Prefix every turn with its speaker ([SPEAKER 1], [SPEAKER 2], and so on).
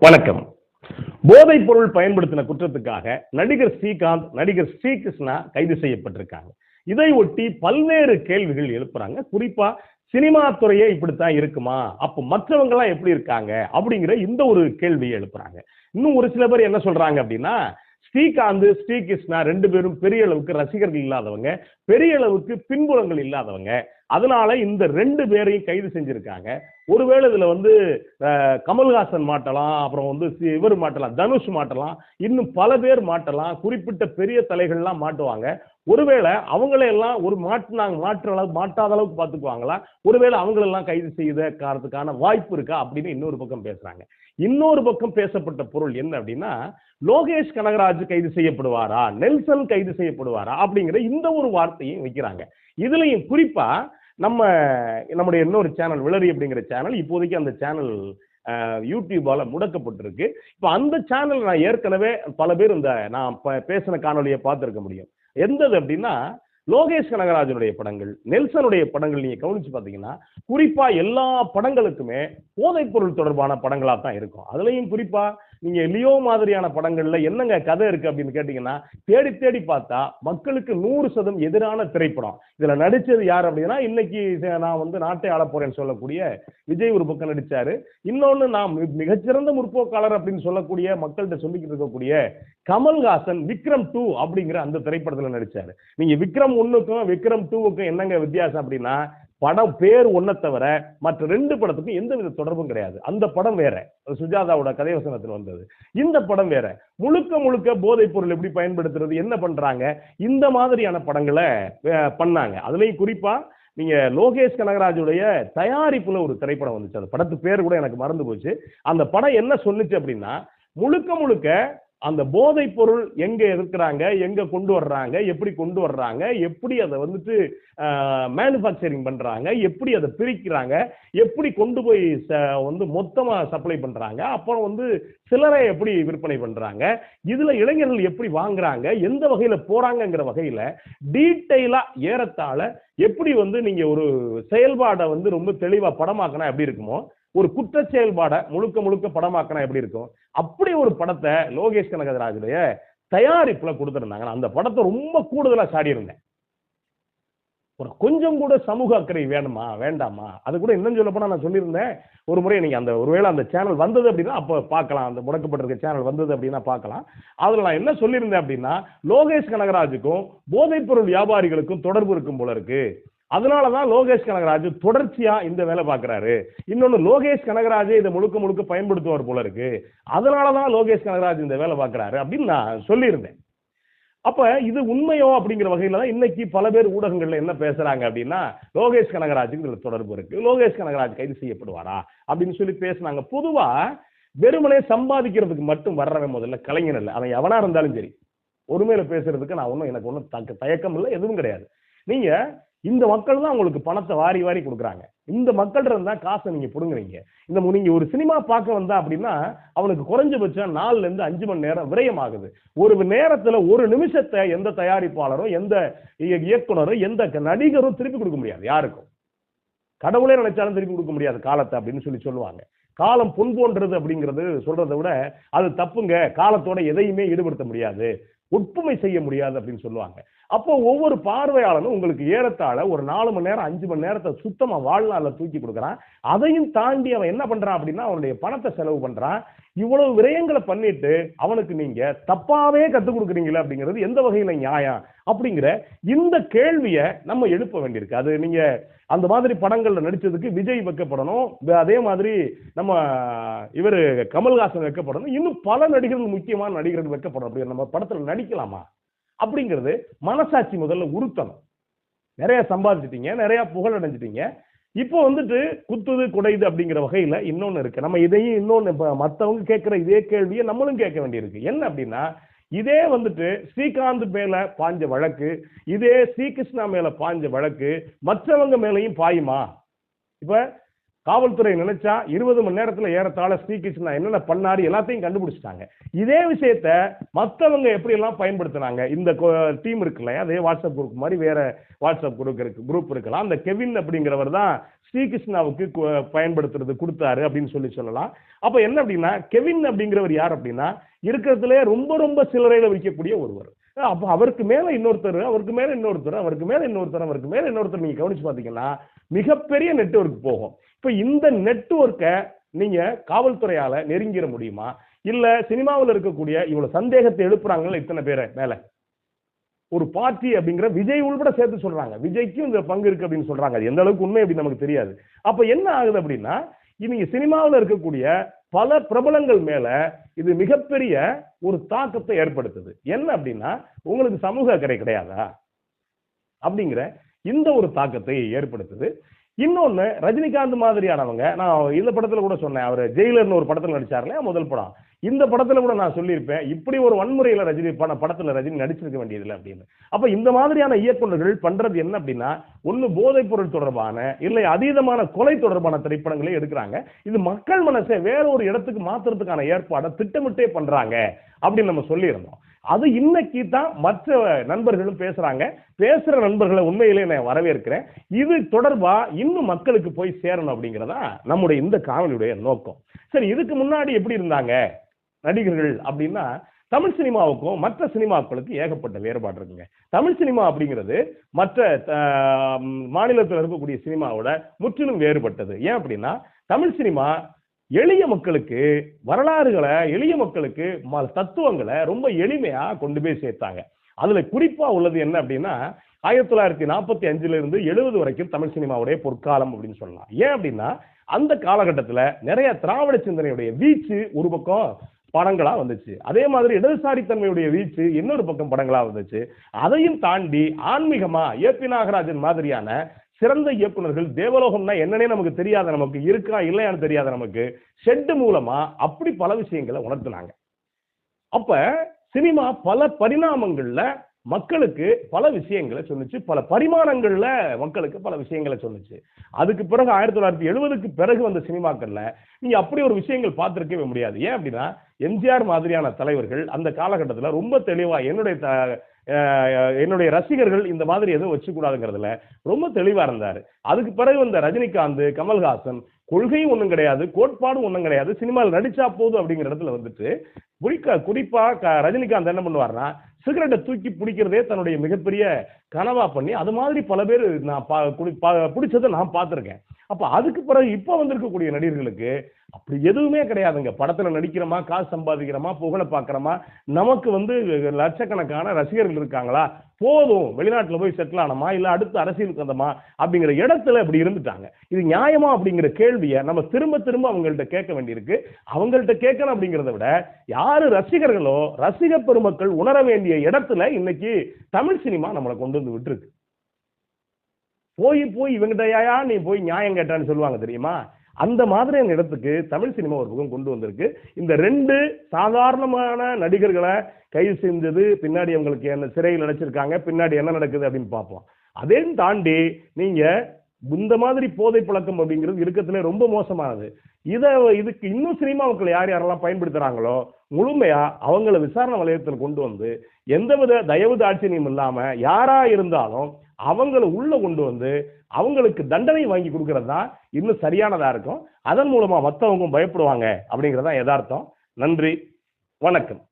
[SPEAKER 1] வணக்கம். போதைப் பொருள் பயன்படுத்தின குற்றத்துக்காக நடிகர் ஸ்ரீகாந்த் நடிகர் ஸ்ரீகிருஷ்ணா கைது செய்யப்பட்டிருக்காங்க. இதை ஒட்டி பல்வேறு கேள்விகள் எழுப்புறாங்க. குறிப்பா சினிமா துறையே இப்படித்தான் இருக்குமா? அப்போ மற்றவங்க எல்லாம் எப்படி இருக்காங்க? அப்படிங்கிற இந்த ஒரு கேள்வியை எழுப்புறாங்க. இன்னும் ஒரு சில பேர் என்ன சொல்றாங்க அப்படின்னா ஸ்ரீகாந்த் ஸ்ரீகிருஷ்ணா ரெண்டு பேரும் பெரிய அளவுக்கு ரசிகர்கள் இல்லாதவங்க பெரிய அளவுக்கு பின்புலங்கள் இல்லாதவங்க. அதனால இந்த ரெண்டு பேரையும் கைது செஞ்சிருக்காங்க. ஒருவேளை இதுல வந்து கமல்ஹாசன் மாட்டலாம் அப்புறம் வந்து இவர் மாட்டலாம் தனுஷ் மாட்டலாம் இன்னும் பல பேர் மாட்டலாம் குறிப்பிட்ட பெரிய தலைகள்லாம் மாட்டுவாங்க. ஒருவேளை அவங்களையெல்லாம் ஒரு மாட்டினாங்க மாற்ற அளவு மாட்டாத அளவுக்கு பார்த்துக்குவாங்களா? ஒருவேளை அவங்களெல்லாம் கைது செய்த காரணத்துக்கான வாய்ப்பு இருக்கா? அப்படின்னு இன்னொரு பக்கம் பேசுறாங்க. இன்னொரு பக்கம் பேசப்பட்ட பொருள் என்ன அப்படின்னா லோகேஷ் கனகராஜ் கைது செய்யப்படுவாரா? நெல்சன் கைது செய்யப்படுவாரா? அப்படிங்கிற இந்த ஒரு வார்த்தையும் வைக்கிறாங்க. இதுலையும் குறிப்பா நம்ம நம்முடைய இன்னொரு சேனல் விளரி அப்படிங்கிற சேனல் இப்போதைக்கு அந்த சேனல் யூடியூபால முடக்கப்பட்டிருக்கு. இப்போ அந்த சேனல் நான் ஏற்கனவே பல பேர் இந்த நான் ப- பேசின காணொலியை பார்த்துருக்க முடியும். எந்தது அப்படின்னா லோகேஷ் கனகராஜனுடைய படங்கள் நெல்சனுடைய படங்கள் நீங்க கவனிச்சு பார்த்தீங்கன்னா குறிப்பா எல்லா படங்களுக்குமே போதைப் பொருள் தொடர்பான படங்களா தான் இருக்கும். அதுலயும் குறிப்பா நீங்க லியோ மாதிரியான படங்கள்ல என்னங்க கதை இருக்கு அப்படின்னு கேட்டீங்கன்னா தேடி தேடி பார்த்தா மக்களுக்கு நூறு சதம் எதிரான திரைப்படம். இதுல நடிச்சது யார் அப்படின்னா இன்னைக்கு நான் வந்து நாட்டை ஆள போறேன்னு சொல்லக்கூடிய விஜய் ஒரு பக்கம் நடிச்சாரு. இன்னொன்னு நான் மிகச்சிறந்த முற்போக்காளர் அப்படின்னு சொல்லக்கூடிய மக்கள்கிட்ட சொல்லிக்கிட்டு இருக்கக்கூடிய கமல்ஹாசன் விக்ரம் டூ அப்படிங்கிற அந்த திரைப்படத்துல நடிச்சாரு. நீங்க விக்ரம் ஒண்ணுக்கும் விக்ரம் டூவுக்கும் என்னங்க வித்தியாசம் அப்படின்னா படம் பேர் ஒன்ன தவிர மற்ற ரெண்டு படத்துக்கும் எந்த வித தொடர்பும் கிடையாது. அந்த படம் வேற. சுஜாதாவோட கதை வசனத்தில் வந்தது. இந்த படம் வேற. முழுக்க முழுக்க போதைப் பொருள் எப்படி பயன்படுத்துறது என்ன பண்றாங்க இந்த மாதிரியான படங்களை பண்ணாங்க. அதுலயும் குறிப்பா நீங்க லோகேஷ் கனகராஜுடைய தயாரிப்புல ஒரு திரைப்படம் வந்துச்சு. அந்த படத்து பேர் கூட எனக்கு மறந்து போச்சு. அந்த படம் என்ன சொன்னுச்சு அப்படின்னா முழுக்க முழுக்க அந்த போதைப் பொருள் எங்க இருக்கிறாங்க எங்க கொண்டு வர்றாங்க எப்படி கொண்டு வர்றாங்க எப்படி அதை வந்துட்டு மேனுஃபேக்சரிங் பண்றாங்க எப்படி அதை பிரிக்கிறாங்க எப்படி கொண்டு போய் ச- வந்து மொத்தமா சப்ளை பண்றாங்க அப்புறம் வந்து சிலரை எப்படி விற்பனை பண்றாங்க இதுல இளைஞர்கள் எப்படி வாங்குறாங்க எந்த வகையில போறாங்கங்கிற வகையில டீட்டெயிலா ஏறத்தாழ எப்படி வந்து நீங்க ஒரு செயல்பாடை வந்து ரொம்ப தெளிவா படமாக்கினா எப்படி இருக்குமோ ஒரு குற்ற செயல்பாடை முழுக்க முழுக்க படமாக்கினா எப்படி இருக்கும்? அப்படி ஒரு படத்தை லோகேஷ் கனகராஜுடைய தயாரிப்புல கொடுத்துருந்தாங்க அந்த படத்தை ரொம்ப கூடுதலா சாடி இருந்தேன் ஒரு கொஞ்சம் கூட சமூக அக்கறை வேணுமா வேண்டாமா? அது கூட இன்னும் சொல்ல போனா நான் சொல்லியிருந்தேன். ஒரு முறை நீங்க அந்த ஒருவேளை அந்த சேனல் வந்தது அப்படின்னா அப்போ பார்க்கலாம். அந்த முடக்கப்பட்டிருக்க சேனல் வந்தது அப்படின்னா பார்க்கலாம். அதுல நான் என்ன சொல்லியிருந்தேன் அப்படின்னா லோகேஷ் கனகராஜுக்கும் போதைப் பொருள் வியாபாரிகளுக்கும் தொடர்பு இருக்கும் போல இருக்கு. அதனால தான் லோகேஷ் கனகராஜ் தொடர்ச்சியா இந்த வேலை பார்க்குறாரு. இன்னொன்று லோகேஷ் கனகராஜே இதை முழுக்க முழுக்க பயன்படுத்துவார் போல இருக்கு. அதனாலதான் லோகேஷ் கனகராஜ் இந்த வேலை பார்க்குறாரு அப்படின்னு நான் சொல்லியிருந்தேன். அப்போ இது உண்மையோ அப்படிங்கிற வகையில தான் இன்னைக்கு பல பேர் ஊடகங்களில் என்ன பேசுறாங்க அப்படின்னா லோகேஷ் கனகராஜுக்கு இதில் தொடர்பு இருக்கு. லோகேஷ் கனகராஜ் கைது செய்யப்படுவாரா அப்படின்னு சொல்லி பேசுனாங்க. பொதுவா வெறுமனே சம்பாதிக்கிறதுக்கு மட்டும் வர்றவன் முதல்ல கலைஞர் இல்லை. அவன் எவனா இருந்தாலும் சரி. ஒருமையில பேசுறதுக்கு நான் ஒன்றும் எனக்கு ஒன்றும் தக்க தயக்கம் இல்லை எதுவும் கிடையாது. நீங்கள் இந்த மக்கள் தான் உங்களுக்கு பணத்தை வாரி வாரி கொடுக்குறாங்க. இந்த மக்கள் இருந்தா காசை நீங்க புடுங்குறீங்க. இந்த நீங்கள் நீங்க ஒரு சினிமா பார்க்க வந்தா அப்படின்னா அவனுக்கு குறைஞ்சபட்சம் நாலுல இருந்து அஞ்சு மணி நேரம் விரயம் ஆகுது ஒரு நேரத்துல ஒரு நிமிஷத்தை எந்த தயாரிப்பாளரும் எந்த இயக்குனரும் எந்த க- நடிகரும் திருப்பி கொடுக்க முடியாது யாருக்கும். கடவுளே நினைச்சாலும் திருப்பி கொடுக்க முடியாது காலத்தை அப்படின்னு சொல்லி சொல்லுவாங்க. காலம் பொன் போன்றது அப்படிங்கிறது சொல்றதை விட அது தப்புங்க. காலத்தோட எதையுமே ஈடுபடுத்த முடியாது. ஒப்புமை செய்ய முடியாது அப்படின்னு சொல்லுவாங்க. அப்போ ஒவ்வொரு பார்வையாளனும் உங்களுக்கு ஏறத்தாழ ஒரு நாலு மணி நேரம் அஞ்சு மணி நேரத்தை சுத்தமா வாழ்நாளில் தூக்கி கொடுக்குறான். அதையும் தாண்டி அவன் என்ன பண்றான் அப்படின்னா அவனுடைய பணத்தை செலவு பண்றான். இவ்வளவு விரயங்களை பண்ணிட்டு அவனுக்கு நீங்க தப்பாவே கத்துக் கொடுக்குறீங்களா அப்படிங்கிறது எந்த வகையில நியாயம்? அப்படிங்கிற இந்த கேள்வியை நம்ம எழுப்ப வேண்டியிருக்கு. அது நீங்க அந்த மாதிரி படங்கள்ல நடிச்சதுக்கு விஜய் வைக்கப்படணும். அதே மாதிரி நம்ம இவர் கமல்ஹாசன் வைக்கப்படணும். இன்னும் பல நடிகர்கள் முக்கியமான நடிகர்கள் வைக்கப்படணும். அப்படி நம்ம படத்துல நடிக்கலாமா? அப்படிங்கிறது மனசாட்சி முதல்ல உறுத்தணும். நிறைய சம்பாதிச்சிட்டீங்க நிறைய புகழ் அடைஞ்சிட்டீங்க இப்போ வந்துட்டு குத்துது குடையுது அப்படிங்கிற வகையில இன்னொன்னு இருக்கு. நம்ம இதையும் இன்னொன்னு மற்றவங்க கேட்கிற இதே கேள்வியை நம்மளும் கேட்க வேண்டியிருக்கு. என்ன அப்படின்னா இதே வந்துட்டு ஸ்ரீகாந்த் மேல பாஞ்ச வழக்கு இதே ஸ்ரீகிருஷ்ணா மேல பாஞ்ச வழக்கு மற்றவங்க மேலையும் பாயுமா? இப்ப காவல்துறை நினைச்சா இருபது மணி நேரத்துல ஏறத்தாழ ஸ்ரீகிருஷ்ணா என்னென்ன பண்ணாரு எல்லாத்தையும் கண்டுபிடிச்சிட்டாங்க. இதே விஷயத்த மற்றவங்க எப்படி எல்லாம் பயன்படுத்தினாங்க? இந்த டீம் இருக்குல்ல அதே வாட்ஸ்அப் குரூப் மாதிரி வேற வாட்ஸ்அப் குரூப் இருக்கு குரூப் இருக்கலாம். அந்த கெவின் அப்படிங்கிறவர் தான் ஸ்ரீகிருஷ்ணாவுக்கு பயன்படுத்துறது கொடுத்தாரு அப்படின்னு சொல்லி சொல்லலாம். அப்ப என்ன அப்படின்னா கெவின் அப்படிங்கிறவர் யார் அப்படின்னா இருக்கிறதுல ரொம்ப ரொம்ப சில்லறையில விற்கக்கூடிய ஒருவர். அப்ப அவருக்கு மேல இன்னொருத்தர் அவருக்கு மேல இன்னொருத்தர் அவருக்கு மேல இன்னொருத்தர் அவருக்கு மேல இன்னொருத்தர் நீங்க கவனிச்சு பாத்தீங்கன்னா மிகப்பெரிய நெட்வொர்க் போகும். இப்ப இந்த நெட்ஒர்க்கை நீங்க காவல்துறையால நெருங்கிட முடியுமா? இல்ல சினிமாவில் இருக்கக்கூடிய இவ்வளவு சந்தேகத்தை எழுப்புறாங்கல்ல இத்தனை பேரை மேலே? ஒரு பார்ட்டி அப்படிங்கிற விஜய் உள்பட சேர்த்து சொல்றாங்க. விஜய்க்கும் இந்த பங்கு இருக்கு அப்படின்னு சொல்றாங்க. அது எந்த அளவுக்கு உண்மை அப்படின்னு நமக்கு தெரியாது. அப்ப என்ன ஆகுது அப்படின்னா இவங்க சினிமாவில் இருக்கக்கூடிய பல பிரபலங்கள் மேல இது மிகப்பெரிய ஒரு தாக்கத்தை ஏற்படுத்துது. என்ன அப்படின்னா உங்களுக்கு சமூக அக்கறை கிடையாதா? அப்படிங்கிற இந்த ஒரு தாக்கத்தை ஏற்படுத்துது. இன்னொன்று ரஜினிகாந்த் மாதிரியானவங்க நான் இந்த படத்தில் கூட சொன்னேன் அவர் ஜெயிலர்னு ஒரு படத்தில் நடிச்சார் இல்லையா முதல் படம். இந்த படத்தில் கூட நான் சொல்லியிருப்பேன் இப்படி ஒரு வன்முறையில் ரஜினி பட படத்தில் ரஜினி நடிச்சிருக்க வேண்டியதில்லை அப்படின்னு. அப்போ இந்த மாதிரியான இயக்குனர்கள் பண்ணுறது என்ன அப்படின்னா ஒன்று போதைப் பொருள் தொடர்பான இல்லை அதீதமான கொலை தொடர்பான திரைப்படங்களே எடுக்கிறாங்க. இது மக்கள் மனசை வேற ஒரு இடத்துக்கு மாற்றுறதுக்கான ஏற்பாடை திட்டமிட்டே பண்ணுறாங்க அப்படின்னு நம்ம சொல்லியிருந்தோம். அது இன்னைக்கு தான் மற்ற நண்பர்களும் பேசுறாங்க. பேசுற நண்பர்களை உண்மையிலே நான் வரவேற்கிறேன். இது தொடர்பா இன்னும் மக்களுக்கு போய் சேரணும் அப்படிங்கிறதா நம்முடைய இந்த காவலியுடைய நோக்கம். சரி இதுக்கு முன்னாடி எப்படி இருந்தாங்க நடிகர்கள் அப்படின்னா தமிழ் சினிமாவுக்கும் மற்ற சினிமாக்களுக்கு ஏகப்பட்ட வேறுபாடு இருக்குங்க. தமிழ் சினிமா அப்படிங்கிறது மற்ற மாநிலத்தில் இருக்கக்கூடிய சினிமாவோட முற்றிலும் வேறுபட்டது. ஏன் அப்படின்னா தமிழ் சினிமா எளிய மக்களுக்கு வரலாறுகளை எளிய மக்களுக்கு ம- தத்துவங்களை ரொம்ப எளிமையா கொண்டு போய் சேர்த்தாங்க. அதுல குறிப்பா உள்ளது என்ன அப்படின்னா ஆயிரத்தி தொள்ளாயிரத்தி நாற்பத்தி அஞ்சுல இருந்து எழுபது வரைக்கும் தமிழ் சினிமாவுடைய பொற்காலம் அப்படின்னு சொல்லலாம். ஏன் அப்படின்னா அந்த காலகட்டத்துல நிறைய திராவிட சிந்தனையுடைய வீச்சு ஒரு பக்கம் படங்களா வந்துச்சு. அதே மாதிரி இடதுசாரித்தன்மையுடைய வீச்சு இன்னொரு பக்கம் படங்களா வந்துச்சு. அதையும் தாண்டி ஆன்மீகமா பி நாகராஜன் மாதிரியான சிறந்த இயக்குனர்கள் தேவலோகம்னா என்னன்னே நமக்கு தெரியாத நமக்கு இருக்கா இல்லையான்னு தெரியாத நமக்கு ஷெட்டு மூலமா அப்படி பல விஷயங்களை உணர்த்தினாங்க. அப்ப சினிமா பல பரிணாமங்கள்ல மக்களுக்கு பல விஷயங்களை சொல்லுச்சு பல பரிமாணங்கள்ல மக்களுக்கு பல விஷயங்களை சொல்லுச்சு அதுக்கு பிறகு ஆயிரத்தி தொள்ளாயிரத்தி எழுபதுக்கு பிறகு வந்த சினிமாக்கள்ல நீங்க அப்படி ஒரு விஷயங்கள் பார்த்துருக்கவே முடியாது. ஏன் அப்படின்னா எம்ஜிஆர் மாதிரியான தலைவர்கள் அந்த காலகட்டத்தில் ரொம்ப தெளிவா என்னுடைய த- என்னுடைய ரசிகர்கள் இந்த மாதிரி எதுவும் வச்சுக்கூடாதுங்கிறதுல ரொம்ப தெளிவா இருந்தாரு. அதுக்கு பிறகு வந்த ரஜினிகாந்த் கமல்ஹாசன் கொள்கையும் ஒன்றும் கிடையாது கோட்பாடும் ஒன்றும் கிடையாது சினிமாவில் நடிச்சா போதும் அப்படிங்கிற இடத்துல வந்துட்டு குறிக்க குறிப்பாக க- ரஜினிகாந்த் என்ன பண்ணுவார்னா சிகரெட்டை தூக்கி பிடிக்கிறதே தன்னுடைய மிகப்பெரிய கனவா பண்ணி அது மாதிரி பல பேர் நான் பா- குடி- பிடிச்சதை நான் பார்த்திருக்கேன். அப்போ அதுக்கு பிறகு இப்போ வந்திருக்கக்கூடிய நடிகர்களுக்கு அப்படி எதுவுமே கிடையாதுங்க. படத்துல நடிக்கிறோமா காசு சம்பாதிக்கிறோமா புகழை பார்க்குறோமா நமக்கு வந்து லட்சக்கணக்கான ரசிகர்கள் இருக்காங்களா? போதும் வெளிநாட்டில் போய் செட்டில் ஆனோமா இல்லை அடுத்து அரசியலுக்கு வந்தோமா அப்படிங்கிற இடத்துல இப்படி இருந்துட்டாங்க. இது நியாயமா அப்படிங்கிற கேள்வியை நம்ம திரும்ப திரும்ப அவங்கள்ட்ட கேட்க வேண்டியிருக்கு. அவங்கள்ட்ட கேட்கணும் அப்படிங்கிறத விட யார் ரசிகர்களோ ரசிக பெருமக்கள் உணர வேண்டிய இடத்துல இன்னைக்கு தமிழ் சினிமா நம்மளை கொண்டு வந்து விட்டுருக்கு. போய் போய் இவங்கிட்டயா நீ போய் நியாயம் கேட்டான்னு சொல்லுவாங்க தெரியுமா? அந்த மாதிரியான இடத்துக்கு தமிழ் சினிமா ஒரு பக்கம் கொண்டு வந்திருக்கு. இந்த ரெண்டு சாதாரணமான நடிகர்களை கைது செஞ்சது பின்னாடி அவங்களுக்கு என்ன சிறையில் அடைச்சிருக்காங்க பின்னாடி என்ன நடக்குது அப்படின்னு பார்ப்போம். அதையும் தாண்டி நீங்க இந்த மாதிரி போதை பழக்கம் அப்படிங்கிறது இருக்கத்துல ரொம்ப மோசமானது. இதை இதுக்கு இன்னும் சினிமாவுக்கள் யார் யாரெல்லாம் பயன்படுத்துறாங்களோ முழுமையா அவங்கள விசாரணை வலயத்தில் கொண்டு வந்து எந்தவித தயவு தாட்சியம் இல்லாம யாரா இருந்தாலும் அவங்கள உள்ள கொண்டு வந்து அவங்களுக்கு தண்டனை வாங்கி கொடுக்கறது தான் இன்னும் சரியானதா இருக்கும். அதன் மூலமா மற்றவங்க பயப்படுவாங்க அப்படிங்கறதுதான் யதார்த்தம். நன்றி. வணக்கம்.